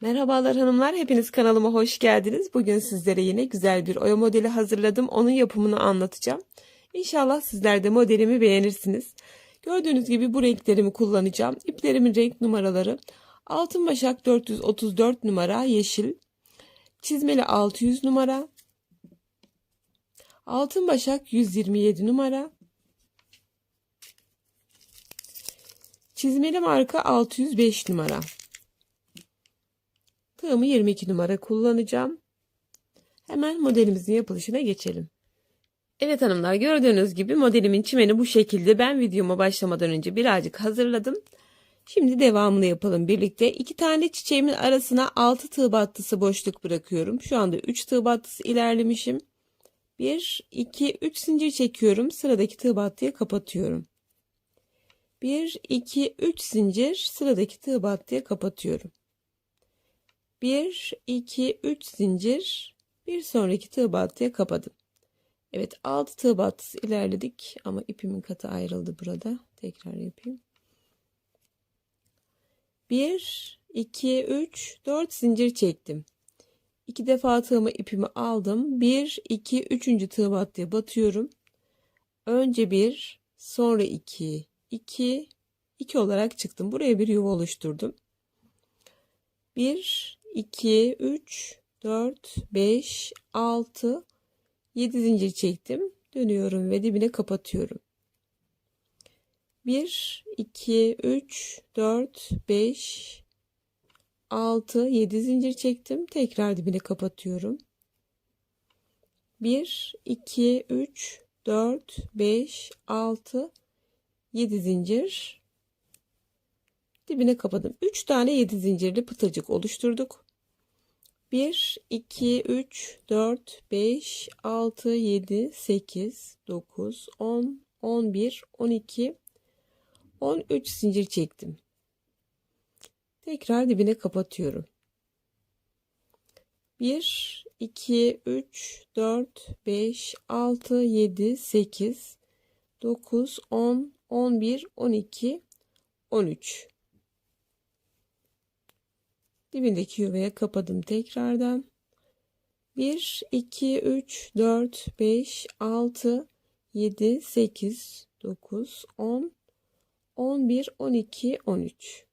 Merhabalar hanımlar, hepiniz kanalıma hoş geldiniz. Bugün sizlere yine güzel bir oya modeli hazırladım. Onun yapımını anlatacağım. İnşallah sizler de modelimi beğenirsiniz. Gördüğünüz gibi bu renklerimi kullanacağım. İplerimin renk numaraları Altın Başak 434 numara yeşil, çizmeli 600 numara, Altın Başak 127 numara, çizmeli marka 605 numara. Tığımı 22 numara kullanacağım. Hemen modelimizin yapılışına geçelim. Evet hanımlar gördüğünüz gibi modelimin çimeni bu şekilde. Ben videoma başlamadan önce birazcık hazırladım. Şimdi devamını yapalım birlikte. İki tane çiçeğimin arasına 6 tığ battısı boşluk bırakıyorum. Şu anda 3 tığ battısı ilerlemişim. 1, 2, 3 zincir çekiyorum. Sıradaki tığ battıya kapatıyorum. 1, 2, 3 zincir sıradaki tığ battıya kapatıyorum. 1, 2, 3 zincir bir sonraki tığ battıya kapadım. Evet 6 tığ battısı ilerledik ama ipimin katı ayrıldı burada. Tekrar yapayım. 1, 2, 3, 4 zincir çektim. 2 defa tığımı ipimi aldım. 1, 2, 3. tığ battıya batıyorum. Önce 1, sonra 2, 2, 2 olarak çıktım. Buraya bir yuva oluşturdum. 1, 2, 3, 4, 5, 6, 7 zincir çektim. Dönüyorum ve dibine kapatıyorum. 1, 2, 3, 4, 5, 6, 7 zincir çektim. Tekrar dibine kapatıyorum. 1, 2, 3, 4, 5, 6, 7 zincir. Dibine kapadım. 3 tane 7 zincirli pıtırcık oluşturduk. 1, 2, 3, 4, 5, 6, 7, 8, 9, 10, 11, 12, 13 zincir çektim. Tekrar dibine kapatıyorum. 1, 2, 3, 4, 5, 6, 7, 8, 9, 10, 11, 12, 13. Dibindeki yuvaya kapadım tekrardan. 1, 2, 3, 4, 5, 6, 7, 8, 9, 10, 11, 12, 13.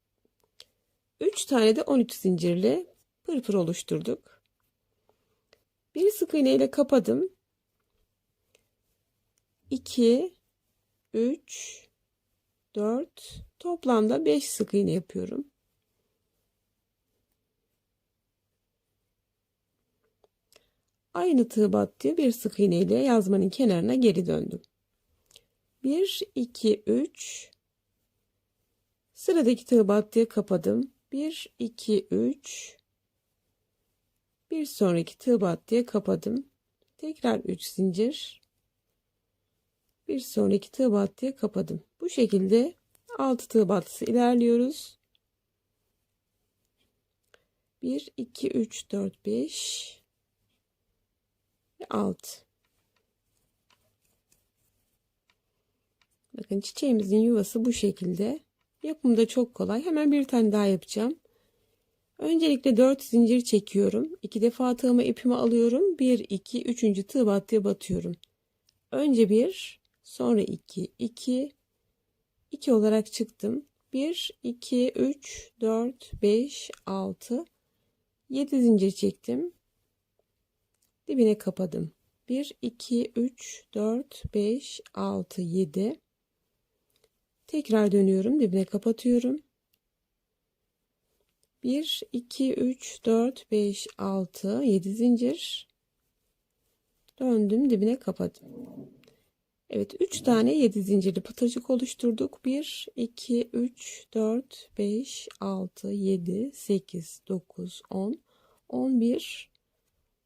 3 tane de 13 zincirli pırpır oluşturduk. Bir sık iğne ile kapadım. 2, 3, 4, toplamda 5 sık iğne yapıyorum. Aynı tığ battığı bir sık iğne ile yazmanın kenarına geri döndüm. 1, 2, 3. Sıradaki tığ battıya kapadım. 1, 2, 3. Bir sonraki tığ battıya kapadım. Tekrar 3 zincir. Bir sonraki tığ battıya kapadım. Bu şekilde 6 tığ battısı ilerliyoruz. 1, 2, 3, 4, 5 6. Bakın çiçeğimizin yuvası bu şekilde. Yapımı da çok kolay. Hemen bir tane daha yapacağım. Öncelikle 4 zincir çekiyorum. 2 defa tığıma ipimi alıyorum. 1, 2, 3. tığ battıya batıyorum. Önce 1, sonra 2, 2, 2 olarak çıktım. 1, 2, 3, 4, 5, 6, 7 zincir çektim. Dibine kapadım. 1, 2, 3, 4, 5, 6, 7. Tekrar dönüyorum. Dibine kapatıyorum. 1, 2, 3, 4, 5, 6, 7 zincir. Döndüm. Dibine kapadım. Evet 3 tane 7 zincirli pıtırcık oluşturduk. 1, 2, 3, 4, 5, 6, 7, 8, 9, 10, 11,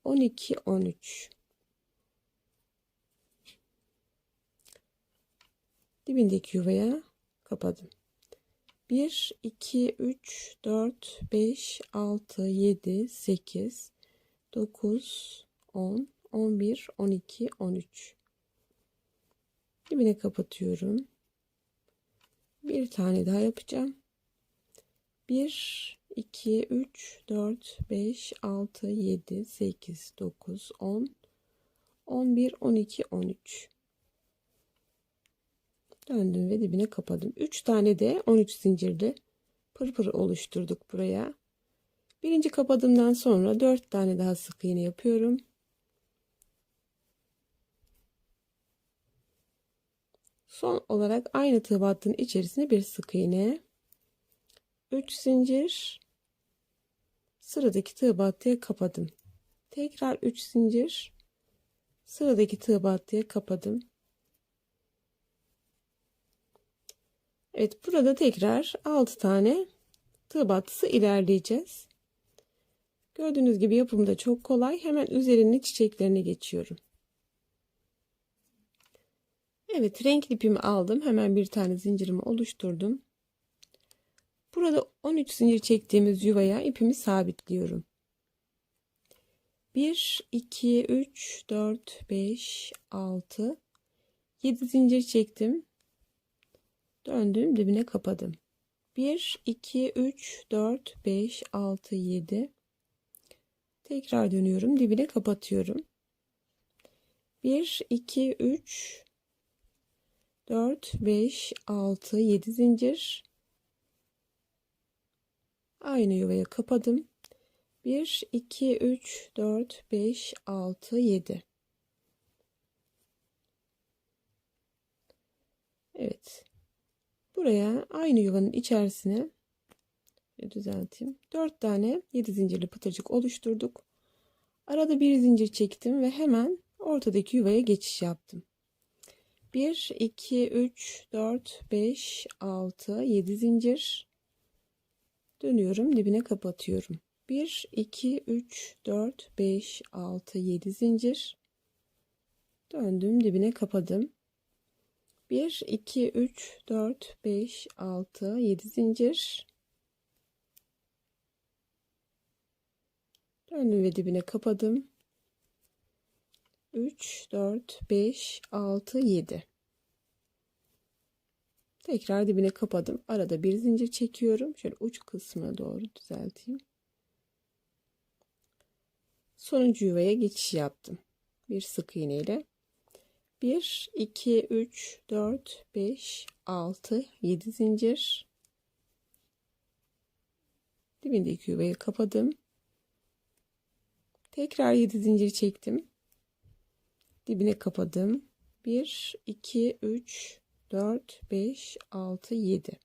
12, 13. Dibindeki yuvaya kapadım. 1, 2, 3, 4, 5, 6, 7, 8, 9, 10, 11, 12, 13. Dibine kapatıyorum. Bir tane daha yapacağım. 1, 2, 3, 4, 5, 6, 7, 8, 9, 10, 11, 12, 13. Döndüm ve dibine kapadım. 3 tane de 13 zincirli pırpır oluşturduk buraya. Birinci kapadığımdan sonra 4 tane daha sık iğne yapıyorum. Son olarak aynı tığ battığın içerisine bir sık iğne. 3 zincir. Sıradaki tığ battıya kapadım. Tekrar 3 zincir. Sıradaki tığ battıya kapadım. Evet burada tekrar 6 tane tığ battısı ilerleyeceğiz. Gördüğünüz gibi yapımı da çok kolay. Hemen üzerine çiçeklerine geçiyorum. Evet renk ipimi aldım. Hemen bir tane zincirimi oluşturdum. Burada 13 zincir çektiğimiz yuvaya ipimi sabitliyorum. 1, 2, 3, 4, 5, 6, 7 zincir çektim. Döndüm dibine kapadım. 1, 2, 3, 4, 5, 6, 7. Tekrar dönüyorum. Dibine kapatıyorum. 1, 2, 3, 4, 5, 6, 7 zincir. Aynı yuvaya kapadım. 1, 2, 3, 4, 5, 6, 7. Evet. Buraya aynı yuvanın içerisine düzelteyim. 4 tane 7 zincirli pıtırcık oluşturduk. Arada bir zincir çektim ve hemen ortadaki yuvaya geçiş yaptım. 1, 2, 3, 4, 5, 6, 7 zincir. Dönüyorum dibine kapatıyorum. 1, 2, 3, 4, 5, 6, 7 zincir. Döndüm dibine kapadım. 1, 2, 3, 4, 5, 6, 7 zincir. Döndüm ve dibine kapadım. 3, 4, 5, 6, 7. Tekrar dibine kapadım. Arada bir zincir çekiyorum. Şöyle uç kısmına doğru düzelteyim. Sonuncu yuvaya geçiş yaptım. Bir sık iğne ile. 1, 2, 3, 4, 5, 6, 7 zincir. Dibindeki yuvayı kapadım. Tekrar 7 zincir çektim. Dibine kapadım. 1, 2, 3, 4, 5, 6, 7.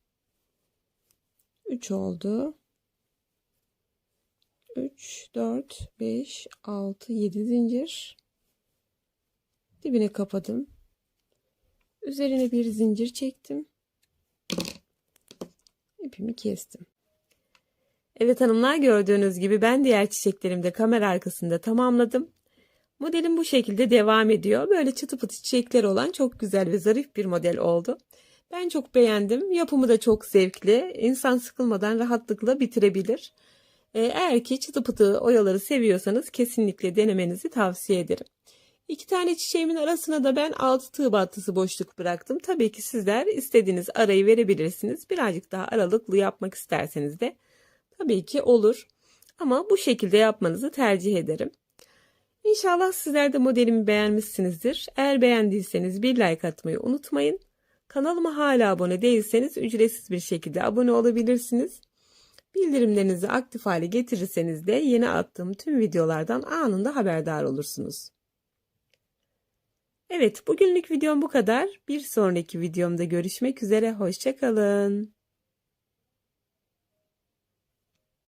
3 oldu. 3, 4, 5, 6, 7 zincir. Dibine kapadım. Üzerine bir zincir çektim. İpimi kestim. Evet hanımlar gördüğünüz gibi ben diğer çiçeklerimi de kamera arkasında tamamladım. Modelim bu şekilde devam ediyor. Böyle çıtı pıtı çiçekler olan çok güzel ve zarif bir model oldu. Ben çok beğendim. Yapımı da çok zevkli. İnsan sıkılmadan rahatlıkla bitirebilir. Ee, eğer ki çıtı pıtı oyaları seviyorsanız kesinlikle denemenizi tavsiye ederim. İki tane çiçeğimin arasına da ben altı tığ battısı boşluk bıraktım. Tabii ki sizler istediğiniz arayı verebilirsiniz. Birazcık daha aralıklı yapmak isterseniz de tabii ki olur. Ama bu şekilde yapmanızı tercih ederim. İnşallah sizler de modelimi beğenmişsinizdir. Eğer beğendiyseniz bir like atmayı unutmayın. Kanalıma hala abone değilseniz ücretsiz bir şekilde abone olabilirsiniz. Bildirimlerinizi aktif hale getirirseniz de yeni attığım tüm videolardan anında haberdar olursunuz. Evet bugünlük videom bu kadar. Bir sonraki videomda görüşmek üzere. Hoşçakalın.